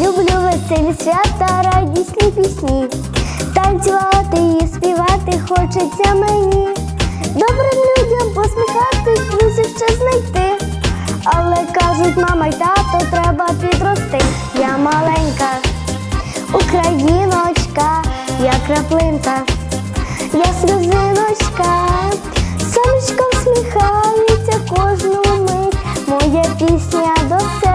Веселі свята, радісні пісні, танцювати і співати хочеться мені. Добрим людям посміхатись, друзів ще знайти. Але кажуть, мама й тато, треба підрости. Я маленька, Україночка, я краплинка, я сльозиночка, сонечко всміхається кожну мить, моя пісня до серця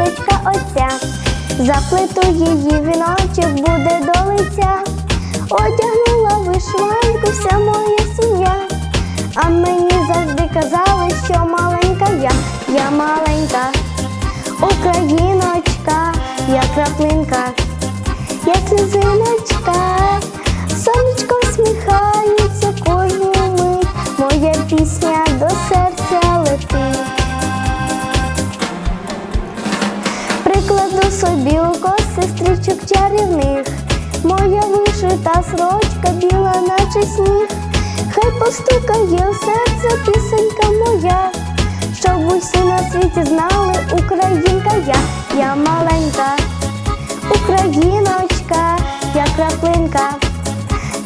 розцвітала оця, заплету її віночок буде до лиця. Одягнула вишиванку вся моя сім'я. А мені завжди казали, що маленька я, я маленька, Україночка, я краплинка, я сльозиночка, сонечко всміхається вишита сорочка біла, наче сніг, хай постукає в серце пісенька моя, щоб усі на світі знали, українка я, я маленька, Україночка, я краплинка,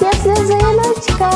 я сльозиночка,